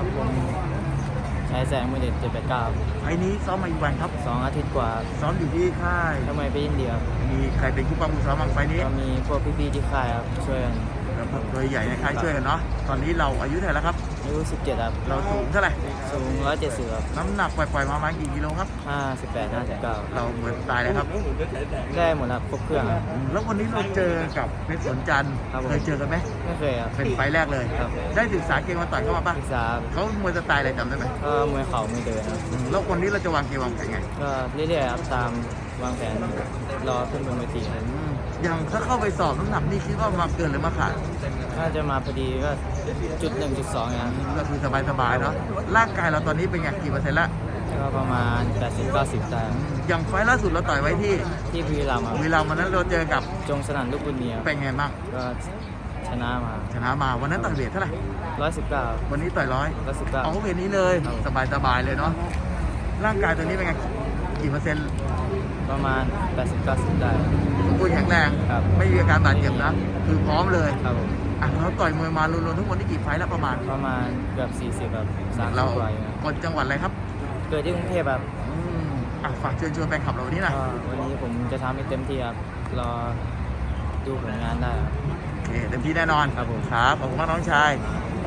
ครับผมใช้แสงมือเด็ดเจ็ดแปดเก้าไอ้นี้ซ้อมมาอีกวันครับสองอาทิตย์กว่าซ้อมอยู่ที่ค่ายทำไมไปอินเดียครับมีใครเป็นคู่ปั้มคู่ซ้อมบางไฟล์นี้ก็มีพวกพี่ๆที่ค่ายครับช่วยกันโดยใหญ่ในค่ายช่วยกันเนาะตอนนี้เราอายุเท่าไหร่แล้วครับอายุสิบเจ็ดครับเราสูงเท่าไหร่สูงร้อยเจ็ดสิบครับน้ำหนักปล่อยๆมาประมาณกี่กิโลครับห้าสิบแปดห้าสิบเก้าเราเหมือนตายเลยครับ ได้หมดครับครบเครื่องครับอืมแล้ววันนี้เราเจอกับเพชรสนจันทร์ครับผมเคยเจอกันไหมไม่เคยครับเป็นไฟล์แรกเลยครับได้ศึกษาเกมมาต่อยเข้ามาปะศึกษาครับเขามวยสไตล์อะไรจำได้ไหมก็มวยเข่าไม่เดินครับอืมแล้ววันนี้เราจะวางเกมวางแผนไงก็เรื่อยๆครับตามวางแผนรอขึ้นบนเวทีครับอืมอย่างถ้าเข้าไปสอบน้ำหนักนี่คิดว่ามาเกินหรือมาขาดน่าจะมาพอดีก็จุดหนึ่งจุดสองครับก็คือสบายๆเนาะร่างกายเราตอนนี้เป็นไงกี่เปอร์เซ็นต์ละก็ประมาณแปดสิบเก้าสิบได้ครับอย่างไฟล์ล่าสุดเราต่อยไว้ที่ที่บุรีรัมย์ครับเวลาวันนั้นเราเจอกับจงสนั่นลูกบุญเมียครับเป็นไงบ้างก็ชนะมาชนะมาวันนั้นต่อยเวทเท่าไหร่ร้อยสิบเก้าวันนี้ต่อยร้อยร้อยสิบเก้าเอาเวทนี้เลยครับสบายๆเลยเนาะร่างกายตัวนี้เป็นไงกี่เปอร์เซ็นต์ ประมาณแปดสิบเก้าสิบได้สมบูรณ์แข็งแรง ครับไม่มีอาการบาดเจ็บนะ คือพร้อมเลยครับผมอะเราต่อยมวยมารวมๆทั้งหมดนี่กี่ไฟล์แล้วประมาณ ประมาณเกือบสี่สิบแบบสามเราสิบกว่าอยู่ครับคนจังหวัดอะไรครับเกิดที่กรุงเทพครับอืมอะฝากเชิญชวนแฟนคลับเราวันนี้หนะก็วันนี้ผมจะทำให้เต็มที่ครับ รอดูผลงานได้ครับ โอเคเต็มที่แน่นอนครับผม ครับขอบคุณมากน้องชายครับ